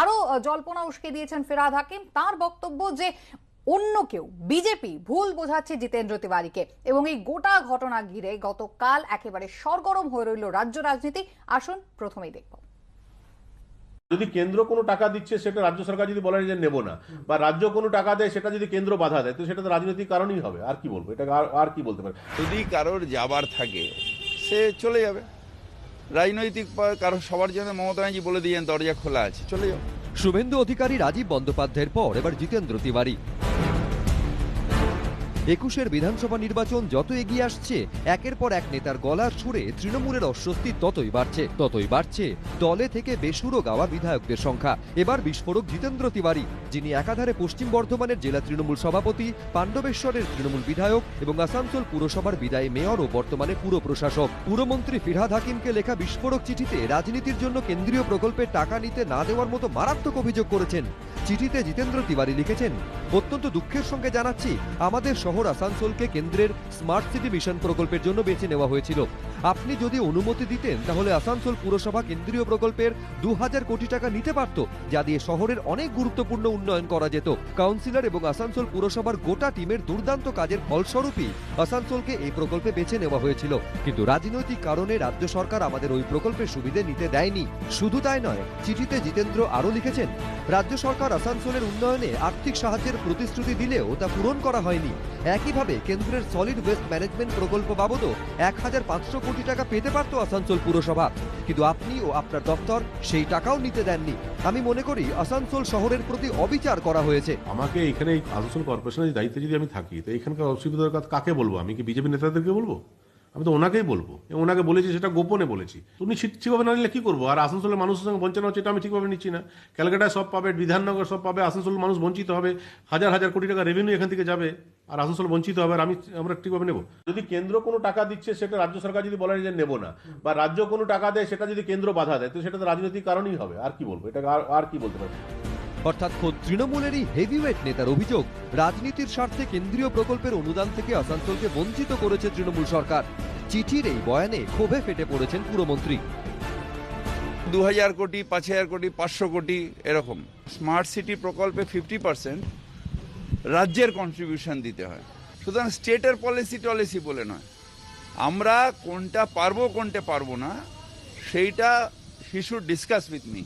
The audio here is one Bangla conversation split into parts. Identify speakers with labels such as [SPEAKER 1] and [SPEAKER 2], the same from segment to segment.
[SPEAKER 1] আরও জল্পনা উস্কে দিয়েছেন ফিরাদ হাকিম। তার বক্তব্য যে অন্য কেউ বিজেপি ভুল বোঝাচ্ছে জিতেন্দ্র তিওয়ারিকে এবং এই গোটা ঘটনা ঘিরে গতকাল একেবারে সরগরম হয়ে রইল রাজ্য রাজনীতি। আসুন প্রথমেই দেখব।
[SPEAKER 2] যদি কেন্দ্র কোনো টাকা দিচ্ছে সেটা রাজ্য সরকার যদি বলে যে নেব না বা রাজ্য কোনো টাকা দেয় সেটা যদি কেন্দ্র বাধা দেয় তো সেটা তো রাজনৈতিক কারণেই হবে। আর কি বলব? এটা আর- আর কি বলতে পারে
[SPEAKER 3] যদি কারোর যাবার থাকে সে চলে যাবে। রাজনৈতিক কারণ কারও সবার জন্য মমতা ব্যানার্জি বলে দিয়েছেন, দরজা খোলা আছে। চলে যাও।
[SPEAKER 4] শুভেন্দু অধিকারী রাজীব বন্দ্যোপাধ্যায়ের পর এবার জিতেন্দ্র তিওয়ারি। একুশের বিধানসভা নির্বাচন যত এগিয়ে আসছে, একের পর এক নেতার গলার সুরে তৃণমূলের অস্বস্তি ততই বাড়ছে ততই বাড়ছে। দলে থেকে বেসুরো গাওয়া বিধায়কদের সংখ্যা। এবার বিস্ফোরক জিতেন্দ্র তিওয়ারি, যিনি একাধারে পশ্চিম বর্ধমানের জেলা তৃণমূল সভাপতি, পাণ্ডবেশ্বরের তৃণমূল বিধায়ক এবং আসানসোল পুরসভার বিদায়ী মেয়র ও বর্তমানে পুর প্রশাসক। পুরমন্ত্রী ফিরহাদ হাকিমকে লেখা বিস্ফোরক চিঠিতে রাজনীতির জন্য কেন্দ্রীয় প্রকল্পে টাকা নিতে না দেওয়ার মতো মারাত্মক অভিযোগ করেছেন। চিঠিতে জিতেন্দ্র তিওয়ারি লিখেছেন অত্যন্ত দুঃখের সঙ্গে জানাচ্ছি, আমাদের শহর আসানসোলকে কেন্দ্রের স্মার্ট সিটি মিশন প্রকল্পের জন্য বেছে নেওয়া হয়েছিল। আপনি যদি অনুমতি দিতেন, তাহলে আসানসোল পুরসভা কেন্দ্রীয় প্রকল্পের দু হাজার কোটি টাকা নিতে পারত, যা দিয়ে শহরের অনেক গুরুত্বপূর্ণ উন্নয়ন করা যেত। কাউন্সিলর এবং আসানসোল পুরসভার গোটা টিমের দুর্দান্ত কাজের ফলস্বরূপই আসানসোলকে এই প্রকল্পে বেছে নেওয়া হয়েছিল। কিন্তু রাজনৈতিক কারণে রাজ্য সরকার আমাদের ওই প্রকল্পের সুবিধে নিতে দেয়নি। শুধু তাই নয়, চিঠিতে জিতেন্দ্র আরও লিখেছেন, রাজ্য সরকার আসানসোলের উন্নয়নে আর্থিক সাহায্যের প্রতিশ্রুতি দিলেও তা পূরণ করা হয়নি। একইভাবে কেন্দ্রের সলিড ওয়েস্ট ম্যানেজমেন্ট প্রকল্প বাবদও এক হাজার পাঁচশো কোটি টাকা পেতে পারত আসানসোল পুরসভা। কিন্তু আপনি ও আপনার দপ্তর সেই টাকাও নিতে দেননি। আমি মনে করি আসানসোল শহরের প্রতি অবিচার করা হয়েছে।
[SPEAKER 2] আমাকে এখানে আসানসোল কর্পোরেশনের দায়িত্বে যদি আমি থাকি, তো এখানকার অসুবিধার কথা কাকে বলব? আমি কি বিজেপি নেতাদেরকে বলব? আমি তো ওনাকেই বলব। ওনাকে বলেছি, সেটা গোপনে বলেছি। উনি ঠিকভাবে না নিলে কি করব? আর আসানসোলের মানুষের সঙ্গে বঞ্চনা হচ্ছে, এটা আমি ঠিকভাবে নিচ্ছি না। ক্যালকাটায় সব পাবে, বিধাননগর সব পাবে আসানসোল মানুষ বঞ্চিত হবে, হাজার হাজার কোটি টাকা রেভিনিউ এখান থেকে যাবে, আর আসানসোল বঞ্চিত হবে, আর আমি আমরা ঠিকভাবে নেব। যদি কেন্দ্র কোনো টাকা দিচ্ছে, সেটা রাজ্য সরকার যদি বলে যে নেব না, বা রাজ্য কোনো টাকা দেয়, সেটা যদি কেন্দ্র বাধা দেয়, তো সেটা তো রাজনৈতিক কারণেই হবে, আর কি বলব? এটা আর- কি বলতে পারি
[SPEAKER 4] অর্থাৎ খোদ তৃণমূলেরই হেভিওয়েট নেতার অভিযোগ, রাজনীতির স্বার্থে কেন্দ্রীয় প্রকল্পের অনুদান থেকে আসানসোলকে বঞ্চিত করেছে তৃণমূল সরকার। চিঠির এই বয়ানে ক্ষোভে ফেটে পড়েছেন পুরমন্ত্রী।
[SPEAKER 3] দু হাজার কোটি পাঁচ হাজার কোটি, পাঁচশো কোটি, এরকম। স্মার্ট সিটি প্রকল্পে ফিফটি পার্সেন্ট রাজ্যের কন্ট্রিবিউশন দিতে হয়। সুতরাং স্টেটের পলিসি টলিসি বলে নয়। আমরা কোনটা পারব কোনটা পারব না, সেইটা he should discuss with me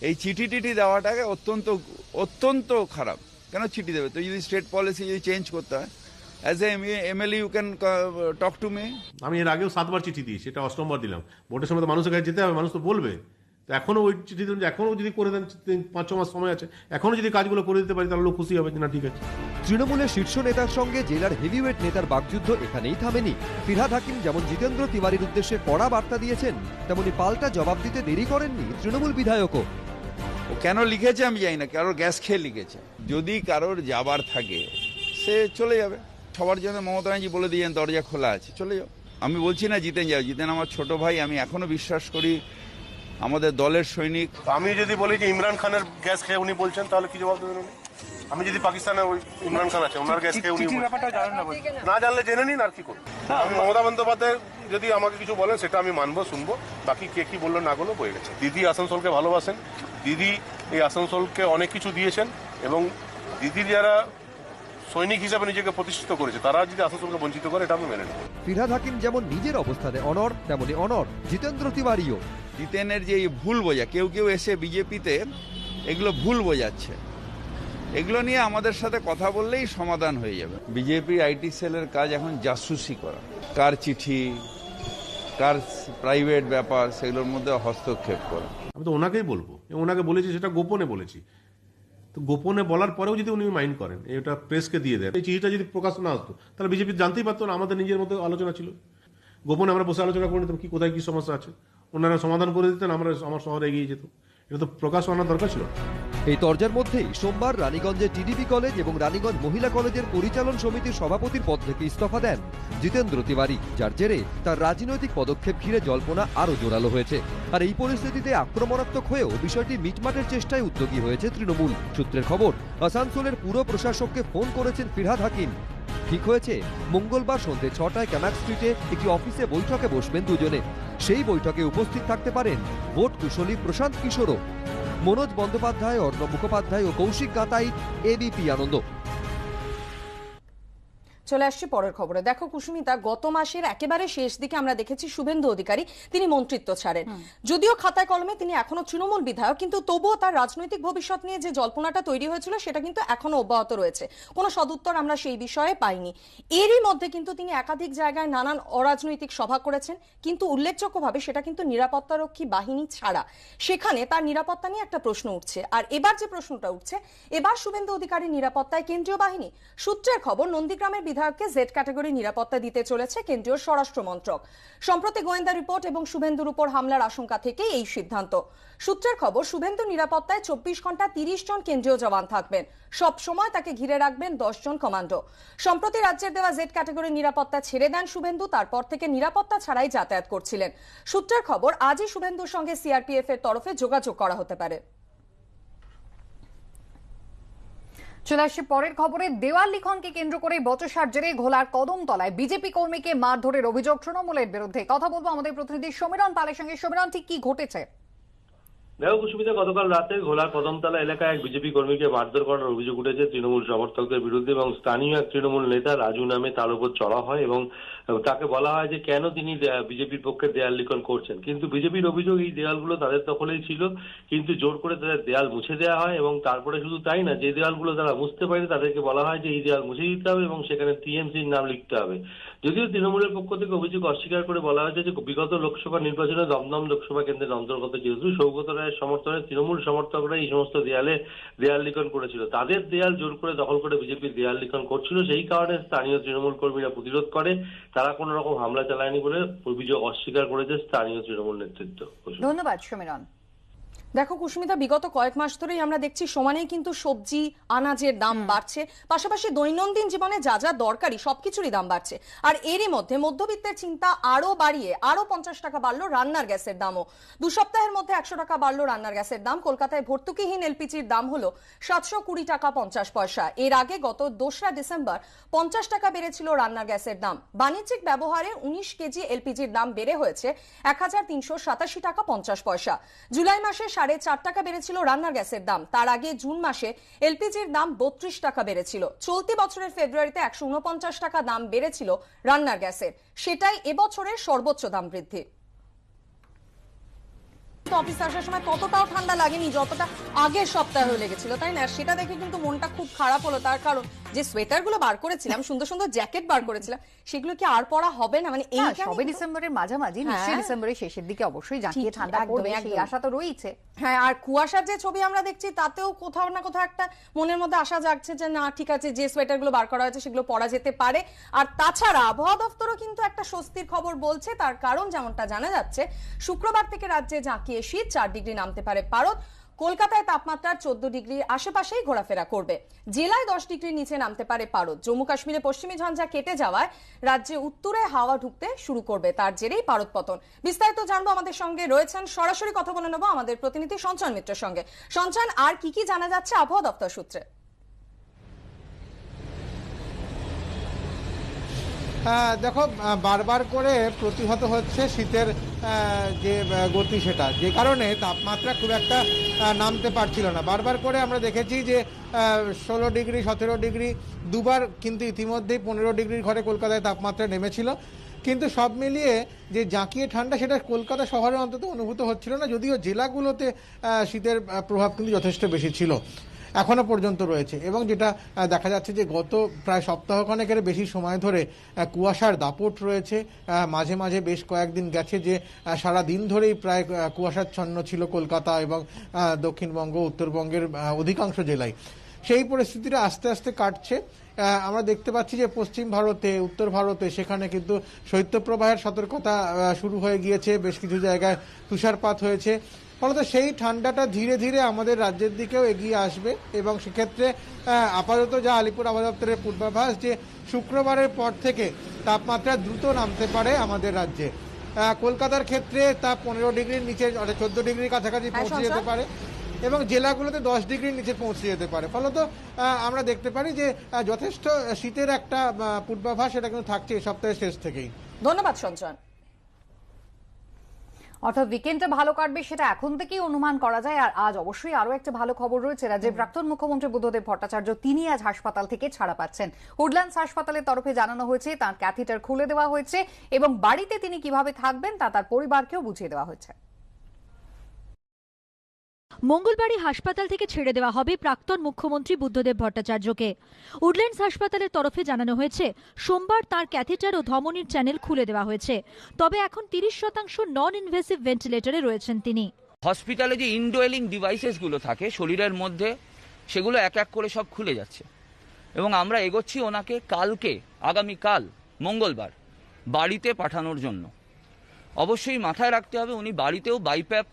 [SPEAKER 3] এই চিঠি টিঠি দেওয়াটাকে অত্যন্ত অত্যন্ত খারাপ। কেন চিঠি দেবে? তো যদি স্টেট পলিসি যদি চেঞ্জ করতে হয় as a MLA you can talk to me
[SPEAKER 2] আমি এর আগেও সাতবার চিঠি দিই সেটা অষ্টমবার দিলাম। ভোটের সময় তো মানুষের কাছে যেতে হবে মানুষ তো বলবে। তো এখনও ওই চিঠি দিলাম যে এখনও যদি করে দেন তিন- পাঁচ ছ মাস সময় আছে এখনও যদি কাজগুলো করে দিতে পারি তাহলে লোক খুশি হবে যে না ঠিক আছে।
[SPEAKER 4] তৃণমূলের শীর্ষ নেতার সঙ্গে জেলার হেভিওয়েট নেতার বাকযুদ্ধ এখানেই থামেনি। ফিরহাদ হাকিম যেমন জিতেন্দ্র তিওয়ারির উদ্দেশ্যে কড়া বার্তা দিয়েছেন তেমনি পাল্টা জবাব দিতে দেরি করেননি তৃণমূল বিধায়কও।
[SPEAKER 3] কেন লিখেছে আমি জানি না, কারোর গ্যাস খেয়ে লিখেছে। যদি কারোর যাবার থাকে, সে চলে যাবে। সবার জন্য মমতা ব্যানার্জি বলে দিয়েছেন, দরজা খোলা আছে, চলে যাও। আমি বলছি না জিতেন যাও, জিতেন আমার ছোট ভাই, আমি এখনও বিশ্বাস করি আমাদের দলের সৈনিক।
[SPEAKER 2] আমি যদি বলি যে ইমরান খানের গ্যাস খেয়ে উনি বলছেন, তাহলে কি জবাব দেবেন উনি? আমি যদি পাকিস্তানে ওই ইমরান খান আছে ওনার গ্যাস খেয়ে উনি না জানলে জেনে নিন আর কি করব। আমি মমতা বন্দ্যোপাধ্যায় যদি আমাকে কিছু বলেন সেটা আমি মানবো শুনব। বাকি কে কি বলল না বলল বয়ে গেছে। দিদি আসানসোলকে ভালোবাসেন। দিদি এই আসানসোলকে অনেক কিছু দিয়েছেন এবং দিদির যারা সৈনিক হিসাবে নিজেকে প্রতিষ্ঠিত করেছে তারা যদি আসানসোলকে বঞ্চিত করে এটা আমি মেনে নেব।
[SPEAKER 4] ফিরহাদ হাকিম যেমন নিজের অবস্থানে অনর তেমনি অনর জিতেন্দ্র তিওয়ারিও।
[SPEAKER 3] জিতেনের যে এই ভুল বোঝা কেউ কেউ এসে বিজেপিতে এগুলো ভুল বোঝাচ্ছে। এগুলো নিয়ে আমাদের সাথে কথা বললেই সমাধান হয়ে যাবে। বিজেপি আইটি সেলের কাজ এখন জাসুসি করা। কার চিঠি কার প্রাইভেট ব্যাপার সেগুলোর মধ্যে হস্তক্ষেপ করা।
[SPEAKER 2] আমি তো ওনাকেই বলব। ওনাকে বলেছি সেটা গোপনে বলেছি। তো গোপনে বলার পরেও যদি উনি মাইন্ড করেন এটা প্রেসকে দিয়ে দেন। এই চিঠিটা যদি প্রকাশ না হতো তাহলে বিজেপি জানতেই পারতো না আমাদের নিজের মধ্যে আলোচনা ছিল। গোপনে আমরা বসে আলোচনা করে নিতাম কি কোথায় কি সমস্যা আছে। ওনারা সমাধান করে দিতেন আমরা আমার শহরে এগিয়ে যেত এটা তো প্রকাশ আনার দরকার ছিল।
[SPEAKER 4] এই তরজার মধ্যেই সোমবার রানীগঞ্জে টিডিবি কলেজ এবং রানীগঞ্জ মহিলা কলেজের পরিচালন সমিতির সভাপতির পদ থেকে ইস্তফা দেন জিতেন্দ্র তিওয়ারি, যার জেরে তার রাজনৈতিক পদক্ষেপ ঘিরে জল্পনা আরও জোরালো হয়েছে। আর এই পরিস্থিতিতে আক্রমণাত্মক হয়েও বিষয়টি মিটমাটের চেষ্টায় উদ্যোগী হয়েছে তৃণমূল। সূত্রের খবর, আসানসোলের পুরো প্রশাসককে ফোন করেছেন ফিরহাদ হাকিম। ঠিক হয়েছে, মঙ্গলবার সন্ধ্যে ছটায় ক্যামাক স্ট্রিটে একটি অফিসে বৈঠকে বসবেন দুজনে। সেই বৈঠকে উপস্থিত থাকতে পারেন ভোট কুশলী প্রশান্ত কিশোরও। মনোজ বন্দ্যোপাধ্যায় অর্ণব মুখোপাধ্যায় ও কৌশিক গাতাই এবিপি আনন্দ।
[SPEAKER 5] চলে আসছি পরের খবরে। দেখো কুসুমিতা গত মাসের একেবারে শেষ দিকে আমরা দেখেছি শুভেন্দু অধিকারী তিনি মন্ত্রিত্ব ছাড়েন। যদিও খাতায় কলমে তিনি এখনও তৃণমূল বিধায়ক কিন্তু তবুও তার রাজনৈতিক ভবিষ্যৎ নিয়ে যে জল্পনাটা তৈরি হয়েছিল সেটা কিন্তু এখনও অব্যাহত রয়েছে। কোনো সদুত্তর আমরা সেই বিষয়ে পাইনি। এরই মধ্যে কিন্তু তিনি একাধিক জায়গায় নানান অরাজনৈতিক সভা করেছেন কিন্তু উল্লেখযোগ্যভাবে সেটা কিন্তু নিরাপত্তারক্ষী বাহিনী ছাড়া। সেখানে তার নিরাপত্তা নিয়ে একটা প্রশ্ন উঠছে। আর এবার যে প্রশ্নটা উঠছে এবার শুভেন্দু অধিকারী নিরাপত্তায় কেন্দ্রীয় বাহিনী সূত্রের খবর নন্দীগ্রামের বিধায়ককে জেড ক্যাটাগরি নিরাপত্তা দিতে চলেছে কেন্দ্রীয় স্বরাষ্ট্র মন্ত্রক। সম্প্রতি গোয়েন্দা রিপোর্ট এবং শুভেন্দুর উপর হামলার আশঙ্কা থেকেই এই সিদ্ধান্ত। সূত্রের খবর, শুভেন্দু নিরাপত্তায় চব্বিশ ঘণ্টা তিরিশ জন কেন্দ্রীয় জওয়ান থাকবেন। সব সময় তাকে ঘিরে রাখবেন দশ জন কমান্ডো। সম্প্রতি রাজ্যের দেওয়া জেড ক্যাটাগরি নিরাপত্তা ছেড়ে দেন শুভেন্দু, তারপর থেকে নিরাপত্তা ছাড়াই যাতায়াত করছিলেন। সূত্রের খবর, আজই শুভেন্দুর সঙ্গে সিআরপিএফ এর তরফে যোগাযোগ করা হতে পারে।
[SPEAKER 1] চলে আসছে পরের খবরে। দেওয়াল লিখনকে কেন্দ্র করে বচসার জেরে ঘোলার কদমতলায় বিজেপি কর্মীকে মারধরের অভিযোগ তৃণমূলের বিরুদ্ধে। কথা বলব আমাদের প্রতিনিধি সমীরণ পালের সঙ্গে। সমীরণ, ঠিক কি ঘটেছে?
[SPEAKER 6] দেখো কুসুমিতা গতকাল রাতে ঘোলার কদমতলা এলাকায় এক বিজেপি কর্মীকে মারধর করার অভিযোগ উঠেছে। তৃণমূল সমর্থকদের বিরুদ্ধে এবং স্থানীয় এক তৃণমূল নেতা রাজু নামে তার উপর চড়া হয় এবং তাকে বলা হয় যে কেন তিনি বিজেপির পক্ষে দেয়াল লিখন করছেন। কিন্তু বিজেপির অভিযোগ এই দেয়ালগুলো তাদের দখলেই ছিল, কিন্তু জোর করে তাদের দেয়াল মুছে দেওয়া হয় এবং তারপরে শুধু তাই না, যে দেয়ালগুলো তারা মুছতে পারেনি তাদেরকে বলা হয় যে এই দেয়াল মুছে দিতে হবে এবং সেখানে টিএমসির নাম লিখতে হবে। যদিও তৃণমূলের পক্ষ থেকে অভিযোগ অস্বীকার করে বলা হয়েছে যে বিগত লোকসভা নির্বাচনে দমদম লোকসভা কেন্দ্রের অন্তর্গত যেহেতু সৌগত রায়ের সমর্থনে তৃণমূল সমর্থকরা এই সমস্ত দেয়ালে, দেয়াল লিখন করেছিল। তাদের দেয়াল জোর করে দখল করে বিজেপির দেয়াল লিখন করছিল। সেই কারণে স্থানীয় তৃণমূল কর্মীরা প্রতিরোধ করে। তারা কোনো রকম হামলা চালায়নি বলে অভিযোগ অস্বীকার করেছে স্থানীয় তৃণমূল নেতৃত্ব।
[SPEAKER 1] ধন্যবাদ সমীরণ
[SPEAKER 5] দেখো কুসুমিতা বিগত কয়েক মাস ধরেই আমরা দেখছি সমানেই কিন্তু সবজি আনাজের দাম বাড়ছে। পাশাপাশি দৈনন্দিন জীবনে যা যা দরকারি সবকিছুরই দাম বাড়ছে। আর এরই মধ্যে মধ্যবিত্তের চিন্তা আরও বাড়িয়ে আরও পঞ্চাশ টাকা বাড়লো রান্নার গ্যাসের দামও। দু সপ্তাহের মধ্যে একশো টাকা বাড়লো রান্নার গ্যাসের দাম। কলকাতায় ভর্তুকিহীন এলপিজির দাম হলো সাতশো কুড়ি টাকা পঞ্চাশ পয়সা। এর আগে গত দোসরা ডিসেম্বর পঞ্চাশ টাকা বেড়েছিল রান্নার গ্যাসের দাম। বাণিজ্যিক ব্যবহারে উনিশ কেজি এলপিজির দাম বেড়ে হয়েছে এক হাজার তিনশো সাতাশি টাকা পঞ্চাশ পয়সা। জুলাই মাসে সাড়ে চার টাকা বেড়েছিল রান্নার গ্যাসের দাম। তার আগে জুন মাসে এলপিজির দাম বত্রিশ টাকা বেড়েছিল। চলতি বছরের ফেব্রুয়ারিতে একশো উনপঞ্চাশ টাকা দাম বেড়েছিল রান্নার গ্যাসের। সেটাই এবছরের সর্বোচ্চ দাম বৃদ্ধি। অফিস আসার সময় ততটাও ঠান্ডা লাগেনি, যতটা আগের সপ্তাহে লেগেছিল, তাই না? সেটা দেখে কিন্তু মনটা খুব খারাপ হলো, তার কারণ যে সোয়েটারগুলো বার করেছিলাম সুন্দর সুন্দর জ্যাকেট বার করেছিলাম সেগুলো কি আর পরা হবে না? মানে এই
[SPEAKER 1] সবে ডিসেম্বরের মাঝামাঝি নিশ্চয়ই
[SPEAKER 5] হ্যাঁ।
[SPEAKER 1] ডিসেম্বরের শেষের দিকে অবশ্যই জাঁকিয়ে ঠান্ডা পড়বে সেই আশা তো রয়েছে।
[SPEAKER 5] হ্যাঁ আর কুয়াশার যে ছবি আমরা দেখছি তাতেও কোথাও না কোথাও একটা মনের মধ্যে আশা জাগছে যে না ঠিক আছে যে সোয়েটারগুলো বার করা হয়েছে সেগুলো পরা যেতে পারে। আর তাছাড়া আবহাওয়া দপ্তরও কিন্তু একটা স্বস্তির খবর বলছে তার কারণ যেমনটা জানা যাচ্ছে শুক্রবার থেকে রাজ্যে জাঁকিয়ে শীত চার ডিগ্রি নামতে পারে পারদ কলকাতায় তাপমাত্রা চোদ্দ ডিগ্রির আশেপাশেই ঘোরাফেরা করবে। জেলায় দশ ডিগ্রির নিচে নামতে পারে পারদ। জম্মু কাশ্মীরে পশ্চিমী ঝঞ্ঝা কেটে যাওয়ায় রাজ্যে উত্তরে হাওয়া ঢুকতে শুরু করবে তার জেরেই পারদ পতন। বিস্তারিত জানব আমাদের সঙ্গে রয়েছেন সরাসরি কথা বলে নেব আমাদের প্রতিনিধি সঞ্চয় মিত্রের সঙ্গে। সঞ্চয়, আর কি কি জানা যাচ্ছে আবহাওয়া দপ্তর সূত্রে?
[SPEAKER 7] দেখো বারবার করে প্রতিহত হচ্ছে শীতের যে গতি সেটা। যে কারণে তাপমাত্রা খুব একটা নামতে পারছিল না। বারবার করে আমরা দেখেছি যে ষোলো ডিগ্রি, সতেরো ডিগ্রি, দুবার কিন্তু ইতিমধ্যেই পনেরো ডিগ্রির ঘরে কলকাতায় তাপমাত্রা নেমেছিল। কিন্তু সব মিলিয়ে যে জাঁকিয়ে ঠান্ডা, সেটা কলকাতা শহরে অন্তত অনুভূত হচ্ছিল না, যদিও জেলাগুলোতে শীতের প্রভাব কিন্তু যথেষ্ট বেশি ছিল। এখনও পর্যন্ত রয়েছে। এবং যেটা দেখা যাচ্ছে যে গত প্রায় সপ্তাহখানেকের বেশি সময় ধরে কুয়াশার দাপট রয়েছে। মাঝে মাঝে বেশ কয়েকদিন গেছে যে সারা দিন ধরেই প্রায় কুয়াশাচ্ছন্ন ছিল কলকাতা এবং দক্ষিণবঙ্গ, উত্তরবঙ্গের অধিকাংশ জেলায়। সেই পরিস্থিতিটা আস্তে আস্তে কাটছে। আমরা দেখতে পাচ্ছি যে পশ্চিম ভারতে, উত্তর ভারতে সেখানে কিন্তু শৈত্যপ্রবাহের সতর্কতা শুরু হয়ে গিয়েছে। বেশ কিছু জায়গায় তুষারপাত হয়েছে। ফলত সেই ঠান্ডাটা ধীরে ধীরে আমাদের রাজ্যের দিকেও এগিয়ে আসবে এবং সেক্ষেত্রে আপাতত যা আলিপুর আবহাওয়া দপ্তরের পূর্বাভাস যে শুক্রবারের পর থেকে তাপমাত্রা দ্রুত নামতে পারে আমাদের রাজ্যে। কলকাতার ক্ষেত্রে তা পনেরো ডিগ্রির নিচে চোদ্দ ডিগ্রির কাছাকাছি
[SPEAKER 5] হ্যাঁ,
[SPEAKER 7] পৌঁছে যেতে পারে এবং জেলাগুলোতে দশ ডিগ্রির নিচে পৌঁছে যেতে পারে। ফলত আমরা দেখতে পারি যে যথেষ্ট শীতের একটা পূর্বাভাস এটা কিন্তু থাকছে এই সপ্তাহের শেষ থেকেই।
[SPEAKER 5] ধন্যবাদ সঞ্চয়ন
[SPEAKER 1] অর্থাৎ উইকেন্ডটা ভালো কাটবে সেটা এখন থেকেই অনুমান করা যায়। আর আজ অবশ্যই আরও একটা ভালো খবর রয়েছে। রাজ্যের প্রাক্তন মুখ্যমন্ত্রী বুদ্ধদেব ভট্টাচার্য তিনি আজ হাসপাতাল থেকে ছাড়া পাচ্ছেন। উডল্যান্ডস হাসপাতালের তরফে জানানো হয়েছে তার ক্যাথিটার খুলে দেওয়া হয়েছে এবং বাড়িতে তিনি কীভাবে থাকবেন তা তার পরিবারকেও বুঝিয়ে দেওয়া হয়েছে।
[SPEAKER 8] মঙ্গলবারই হাসপাতাল থেকে ছেড়ে দেওয়া হবে প্রাক্তন মুখ্যমন্ত্রী বুদ্ধদেব ভট্টাচার্যকে। উডল্যান্ডস হাসপাতালের তরফে জানানো হয়েছে, সোমবার তার ক্যাথেটার ও ধমনির চ্যানেল খুলে দেওয়া হয়েছে। তবে এখন তিরিশ শতাংশ নন ইনভেসিভ ভেন্টিলেটরে রয়েছেন তিনি।
[SPEAKER 9] হসপিটালে যে ইনডোয়েলিং ডিভাইসেসগুলো থাকে, শরীরের মধ্যে, সেগুলো এক এক করে সব খুলে যাচ্ছে। এবং আমরা এগোচ্ছি ওনাকে কালকে আগামী কাল মঙ্গলবার, বাড়িতে পাঠানোর জন্য। অবশ্যই মাথায় রাখতে হবে, উনি বাড়িতেও বাইপ্যাপ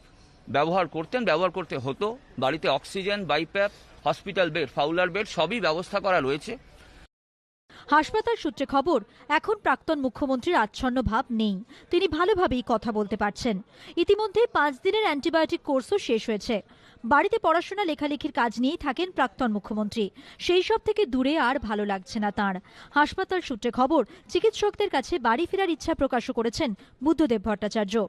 [SPEAKER 9] ব্যবহার করতেন, ব্যবহার করতে হতো। বাড়িতে oxygen, BiPAP, hospital bed, Fowler bed, সবই ব্যবস্থা করা রয়েছে।
[SPEAKER 8] হাসপাতাল সূত্রে খবর, এখন প্রাক্তন মুখ্যমন্ত্রীর আচ্ছন্ন ভাব নেই। তিনি ভালোভাবেই কথা বলতে পারছেন। ইতিমধ্যে পাঁচ দিনের অ্যান্টিবায়োটিক কোর্সও শেষ হয়েছে। বাড়িতে পড়াশোনা, লেখালেখির কাজ নিয়েই থাকেন প্রাক্তন মুখ্যমন্ত্রী। সেই সব থেকে দূরে আর ভালো লাগছে না তাঁর। হাসপাতাল সূত্রে খবর, চিকিৎসকদের কাছে বাড়ি ফেরার ইচ্ছা প্রকাশও করেছেন বুদ্ধদেব ভট্টাচার্য।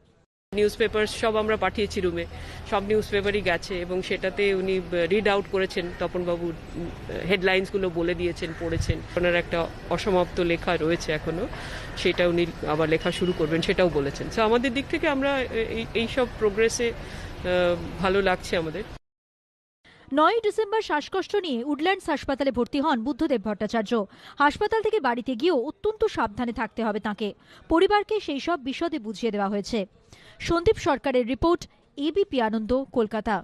[SPEAKER 10] নিউজ পেপার সব আমরা পাঠিয়েছি রুমে সব নিউজ পেপারই গেছে এবং সেটাতে উনি রিড আউট করেছেন। তপনবাবু হেডলাইন্সগুলো বলে দিয়েছেন, পড়েছেন। ওনার একটা অসমাপ্ত লেখা রয়েছে এখনও সেটা উনি আবার লেখা শুরু করবেন, সেটাও বলেছেন। তো আমাদের দিক থেকে আমরা এই- এই সব প্রোগ্রেসে ভালো লাগছে আমাদের।
[SPEAKER 8] নয় ডিসেম্বর শ্বাসকষ্ট নিয়ে উডল্যান্ডস হাসপাতালে ভর্তি হন বুদ্ধদেব ভট্টাচার্য। হাসপাতাল থেকে বাড়িতে গিয়েও অত্যন্ত সাবধানে থাকতে হবে তাকে। পরিবারকে সেই সব বিশদে বুঝিয়ে দেওয়া হয়েছে। সন্দীপ সরকারের রিপোর্ট এবিপি আনন্দ, কলকাতা।